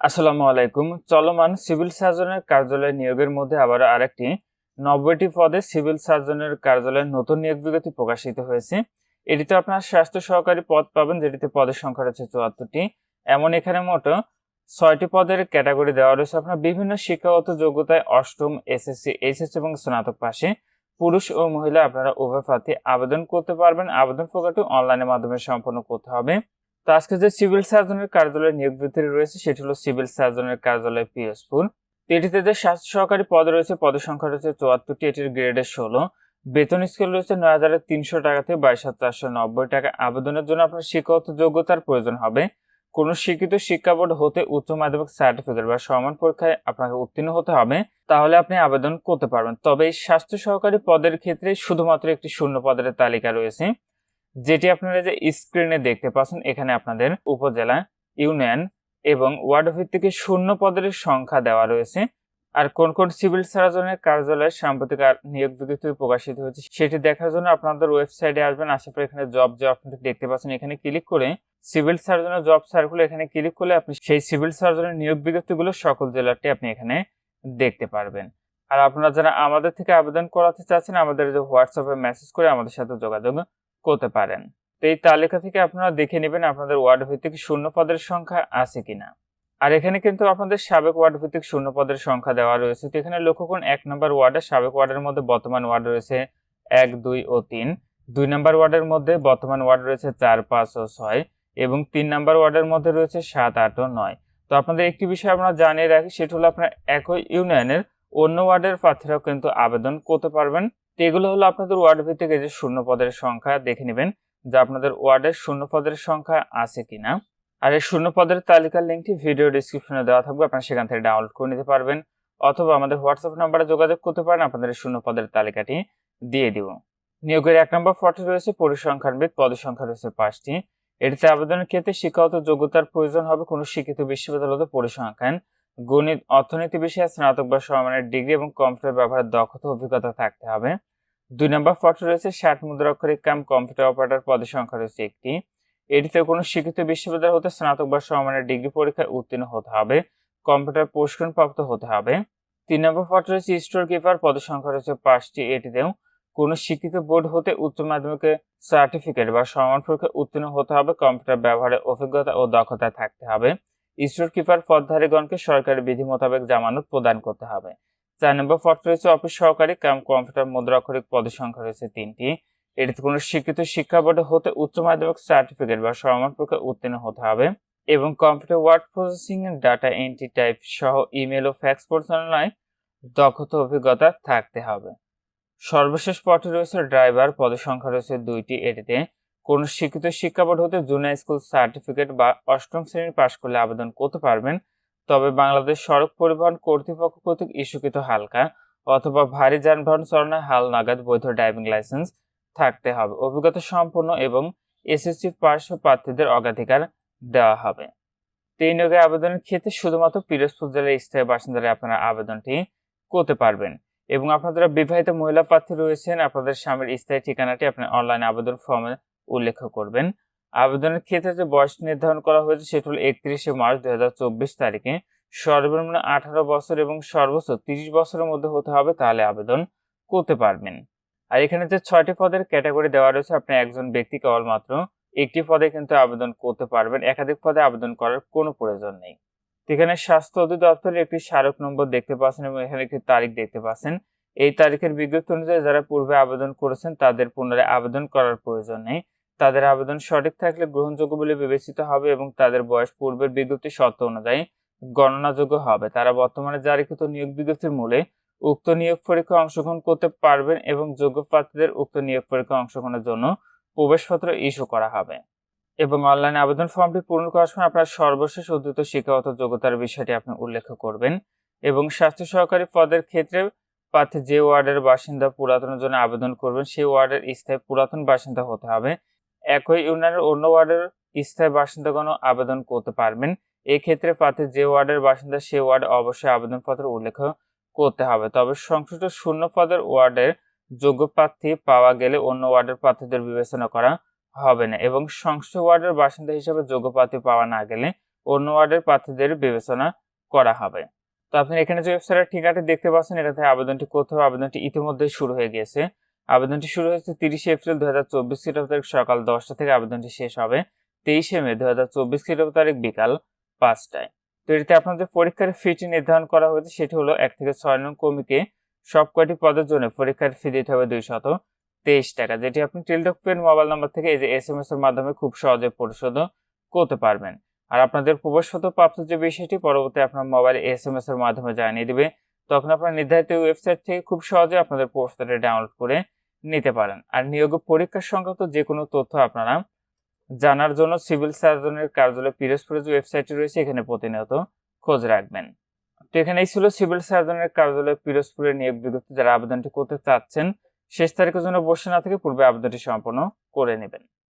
আসসালামু আলাইকুম। চলমান সিভিল সার্জনের কার্যালয় নিয়োগের মধ্যে আবার আরেকটি নব্বইটি পদে সিভিল সার্জনের কার্যালয়ের নতুন নিয়োগ বিজ্ঞপ্তি প্রকাশিত হয়েছে। এটিতে আপনার স্বাস্থ্য সহকারী পদ পাবেন, যেটিতে পদের সংখ্যা রয়েছে চুয়াত্তরটি। এমন এখানে মোট ছয়টি পদের ক্যাটাগরি দেওয়া রয়েছে। আপনার বিভিন্ন শিক্ষাগত যোগ্যতায় অষ্টম, এসএসসি, এইচএস এবং স্নাতক পাশে পুরুষ ও মহিলা আপনারা উভয় প্রার্থী আবেদন করতে পারবেন। আবেদন প্রক্রিয়াটি অনলাইনের মাধ্যমে সম্পন্ন করতে হবে। তো আজকে যে সিভিল সার্জনের কার্যালয়ে নিয়োগ বিধি রয়েছে, সেটি হলো সিভিল সার্জনের কার্যালয় পিএসপুর এটিতে যে স্বাস্থ্য সহকারী পদ রয়েছে, পদের সংখ্যা রয়েছে চুয়াত্তরটি, এটির গ্রেডে ষোলো। বেতন স্কেল রয়েছে নয় হাজার তিনশো টাকা থেকে বাইশ হাজার চারশো নব্বই টাকা। আবেদনের জন্য আপনার শিক্ষাগত যোগ্যতার প্রয়োজন হবে। কোনো শিক্ষিত শিক্ষা বোর্ড হতে উচ্চ মাধ্যমিক সার্টিফিকেট বা সমান পরীক্ষায় আপনাকে উত্তীর্ণ হতে হবে, তাহলে আপনি আবেদন করতে পারবেন। তবে এই স্বাস্থ্য সহকারী পদের ক্ষেত্রে শুধুমাত্র একটি শূন্য পদের তালিকা রয়েছে। যেটি আপনারা যে স্ক্রিনে দেখতে পাচ্ছেন, এখানে আপনাদের উপজেলা ইউনিয়ন এবং ওয়ার্ড ভিত্তিক শূন্য পদের সংখ্যা দেওয়া রয়েছে। আর কোন কোন সিভিল সার্জনের কার্যালয়ে সাম্প্রতিক নিয়োগ বিজ্ঞপ্তি প্রকাশিত হয়েছে, সেটি দেখার জন্য আপনাদের ওয়েবসাইটে আসবেন। আসার পর এখানে জব যে অপশনটি দেখতে পাচ্ছেন, এখানে ক্লিক করে সিভিল সার্জনের জব সার্কুল এখানে ক্লিক করলে আপনি সেই সিভিল সার্জনের নিয়োগ বিজ্ঞপ্তিগুলো সকল জেলাটি আপনি এখানে দেখতে পারবেন। আর আপনারা যারা আমাদের থেকে আবেদন করাতে চাচ্ছেন, আমাদের যে হোয়াটসঅ্যাপে মেসেজ করে আমাদের সাথে যোগাযোগ করতে পারেন। তো এই তালিকা থেকে আপনারা দেখে নেবেন আপনাদের ওয়ার্ড ভিত্তিক শূন্য পদের সংখ্যা আছে কিনা। আর এখানে কিন্তু আপনাদের সাবেক ওয়ার্ড ভিত্তিক শূন্য পদের সংখ্যা দেওয়া রয়েছে। তো এখানে লক্ষ্য করুন, এক নম্বর ওয়ার্ডে সাবেক ওয়ার্ডের মধ্যে বর্তমান ওয়ার্ড রয়েছে এক, দুই ও তিন। দুই নম্বর ওয়ার্ডের মধ্যে বর্তমান ওয়ার্ড রয়েছে চার, পাঁচ ও ছয় এবং তিন নম্বর ওয়ার্ডের মধ্যে রয়েছে সাত, আট ও নয়। তো আপনাদের একটি বিষয় আমরা জানিয়ে রাখি, সেটা হলো আপনার একই ইউনিয়নের অন্য ওয়ার্ডের প্রার্থীরাও কিন্তু আবেদন করতে পারবেন। তো এগুলো হলো আপনাদের ওয়ার্ড ভিত্তিক যে শূন্য পদের সংখ্যা, দেখে নেবেন যে আপনাদের ওয়ার্ডের শূন্য পদের সংখ্যা আছে কিনা। আর এই শূন্য পদের তালিকার লিঙ্কটি ভিডিও ডিসক্রিপশনে দেওয়া থাকবে, আপনারা সেখান থেকে ডাউনলোড করে নিতে পারবেন। অথবা আমাদের হোয়াটসঅ্যাপ নাম্বারে যোগাযোগ করতে পারেন, আপনাদের শূন্য পদের তালিকাটি দিয়ে দিব। নিয়োগের এক নম্বর ফটো রয়েছে পরিসংখ্যানবিদ পদের সংখ্যা রয়েছে পাঁচটি। এটিতে আবেদনের ক্ষেত্রে শিক্ষাগত যোগ্যতার প্রয়োজন হবে, কোনো শিক্ষিত বিশ্ববিদ্যালয়তে পরিসংখ্যান গণিত অর্থনীতি বিষয়ে স্নাতক বা সমানের ডিগ্রি এবং কম্পিউটার ব্যবহারের দক্ষতা অভিজ্ঞতা থাকতে হবে। দুই নম্বর ফটো রয়েছে, ষাট মুদ্রাক্ষরিক কাম, কম্পিউটার অপারেটর পদের সংখ্যা রয়েছে একটি। এটিতে কোনো শিক্ষিত বিশ্ববিদ্যালয় হতে স্নাতক বা সমানের ডিগ্রি পরীক্ষায় উত্তীর্ণ হতে হবে, কম্পিউটার প্রশিক্ষণ প্রাপ্ত হতে হবে। তিন নম্বর ফটো রয়েছে, স্টোর কিপার পদের সংখ্যা রয়েছে পাঁচটি। এটিতেও কোনো শিক্ষিত বোর্ড হতে উচ্চ মাধ্যমিকে সার্টিফিকেট বা সমান পরীক্ষায় উত্তীর্ণ হতে হবে, কম্পিউটার ব্যবহারের অভিজ্ঞতা ও দক্ষতা থাকতে হবে। স্টোর কিপার পদধারীগণকে সরকারি বিধি মোতাবেক জামানত প্রদান করতে হবে। চার নম্বর ফটো রয়েছে অফিস সহকারী কাম কম্পিউটার মুদ্রাক্ষরিক পদের সংখ্যা রয়েছে তিনটি। এটিতে কোনো শিক্ষিত শিক্ষা বোর্ডে হতে উচ্চ মাধ্যমিক সার্টিফিকেট বা সমান পরীক্ষায় উত্তীর্ণ হতে হবে এবং computer word processing, data entry type সহ ইমেল ও ফ্যাক্স পরিচালনায় দক্ষতা অভিজ্ঞতা থাকতে হবে। সর্বশেষ পথে রয়েছে ড্রাইভার পদের সংখ্যা রয়েছে দুইটি। এটিতে কোন শিক্ষিত শিক্ষা বোর্ড হতে জুনিয়র স্কুল সার্টিফিকেট বা অষ্টম শ্রেণি পাশ করলে আবেদন করতে পারবেন। তবে বাংলাদেশ সড়ক পরিবহন কর্তৃপক্ষ কর্তৃক ইস্যুকৃত হালকা অথবা ভারী যানবাহন চালনায় হাল নাগাদ বৈধ ড্রাইভিং লাইসেন্স থাকতে হবে। অভিজ্ঞতা সম্পন্ন এবং এসএসসি পাশ প্রার্থীদের অগ্রাধিকার দেওয়া হবে। তিন নিয়োগে আবেদনের ক্ষেত্রে শুধুমাত্র পিরোজপুর জেলার স্থায়ী বাসিন্দারা আপনারা আবেদনটি করতে পারবেন এবং আপনারা বিবাহিত মহিলা প্রার্থী রয়েছেন। আপনাদের স্বামীর স্থায়ী ঠিকানাটি আপনার অনলাইন আবেদন ফর্মে উল্লেখ করবেন। আবেদনের ক্ষেত্রে যে বয়স নির্ধারণ করা হয়েছে সেটি হল একত্রিশে মার্চ দুই তারিখে। সর্বনিম্ন আঠারো বছর এবং সর্বোচ্চ তিরিশ বছরের মধ্যে হতে হবে তাহলে আবেদন করতে পারবেন। আর এখানে যে ছয়টি পদের ক্যাটাগরি দেওয়া রয়েছে, আপনি একজন ব্যক্তি কেবলমাত্র একটি পদে কিন্তু আবেদন করতে পারবেন। একাধিক পদে আবেদন করার কোনো প্রয়োজন নেই। এখানে স্বাস্থ্য অধিদপ্তরের একটি স্মারক নম্বর দেখতে পাচ্ছেন এবং এখানে একটি তারিখ দেখতে পাচ্ছেন। এই তারিখের বিজ্ঞপ্তি অনুযায়ী যারা পূর্বে আবেদন করেছেন তাদের পুনরায় আবেদন করার প্রয়োজন নেই। তাদের আবেদন সঠিক থাকলে গ্রহণযোগ্য বলে বিবেচিত হবে এবং তাদের বয়স পূর্বের বিজ্ঞপ্তি শর্ত অনুযায়ী গণনাযোগ্য হবে। তারা বর্তমানে জারিকৃত নিয়োগ বিজ্ঞপ্তির মূলে উক্ত নিয়োগ পরীক্ষায় অংশগ্রহণ করতে পারবেন এবং যোগ্য প্রার্থীদের উক্ত নিয়োগ পরীক্ষায় অংশগ্রহণের জন্য প্রবেশপত্র ইস্যু করা হবে। এবং অনলাইনে আবেদন ফর্মটি পূরণ করার সময় আপনার সর্বশেষ উদ্ধৃত শিক্ষাগত যোগ্যতার বিষয়টি আপনি উল্লেখ করবেন এবং স্বাস্থ্য সহকারী পদের ক্ষেত্রে প্রার্থী যে ওয়ার্ডের বাসিন্দা পুরাতনের জন্য আবেদন করবেন, সেই ওয়ার্ডের স্থায়ী পুরাতন বাসিন্দা হতে হবে। একই ইউনিয়নের অন্য ওয়ার্ডের স্থায়ী বাসিন্দাগণও আবেদন করতে পারবেন। এই ক্ষেত্রে প্রার্থী যে ওয়ার্ডের বাসিন্দা, সে ওয়ার্ডে অবশ্যই আবেদনপত্র উল্লেখ করতে হবে। তবে সংশ্লিষ্ট শূন্য পদের ওয়ার্ডের যোগ্য প্রার্থী পাওয়া গেলে অন্য ওয়ার্ডের প্রার্থীদের বিবেচনা করা হবে না এবং সংশ্লিষ্ট ওয়ার্ডের বাসিন্দা হিসেবে যোগ্য প্রার্থী পাওয়া না গেলে অন্য ওয়ার্ডের প্রার্থীদের বিবেচনা করা হবে। তো আপনি এখানে যে ওয়েবসাইটের ঠিকানাটি দেখতে পাচ্ছেন এটা থেকে আবেদনটি করতে হবে। আবেদনটি ইতিমধ্যে শুরু হয়ে গিয়েছে। আবেদনটি শুরু হয়েছে তিরিশে এপ্রিল দু হাজার চব্বিশ খ্রিস্টাব্দ তারিখ সকাল দশটা থেকে আবেদনটি শেষ হবে তেইশে মে দু হাজার চব্বিশ খ্রিস্টাব্দ তারিখ বিকাল পাঁচটায়। তো এটিতে আপনার যে পরীক্ষার ফিটি নির্ধারণ করা হয়েছে, সেটি হলো এক থেকে ছয় নং কমিকে সব কয়টি পদের জন্য পরীক্ষার ফি দিতে হবে দুই শত তেইশ টাকা, যেটি আপনি টেলডক পেন মোবাইল নাম্বার থেকে এই যে এস এম এস এর মাধ্যমে খুব সহজে পরিশোধ করতে পারবেন। আর আপনাদের প্রবেশগত প্রাপ্ত যে বিষয়টি, পরবর্তী আপনার মোবাইলে এস এম এস এর মাধ্যমে জানিয়ে দিবে। তখন আপনার নির্ধারিত ওয়েবসাইট থেকে খুব সহজে আপনাদের পোস্টারে ডাউনলোড করে নিতে পারেন। আর নিয়োগ পরীক্ষার সংক্রান্ত যে কোনো তথ্য আপনারা জানার জন্য সিভিল সার্জনের কার্যালয় পিরোজপুরের যে ওয়েবসাইটটি রয়েছে, এখানে প্রতিনিয়ত খোঁজ রাখবেন। তো এখানেই ছিল সিভিল সার্জনের কার্যালয় পিরোজপুরের নিয়োগ বিজ্ঞপ্তি। যারা আবেদনটি করতে চাচ্ছেন, শেষ তারিখের জন্য বসে না থেকে পূর্বে আবেদনটি সম্পন্ন করে নেবেন।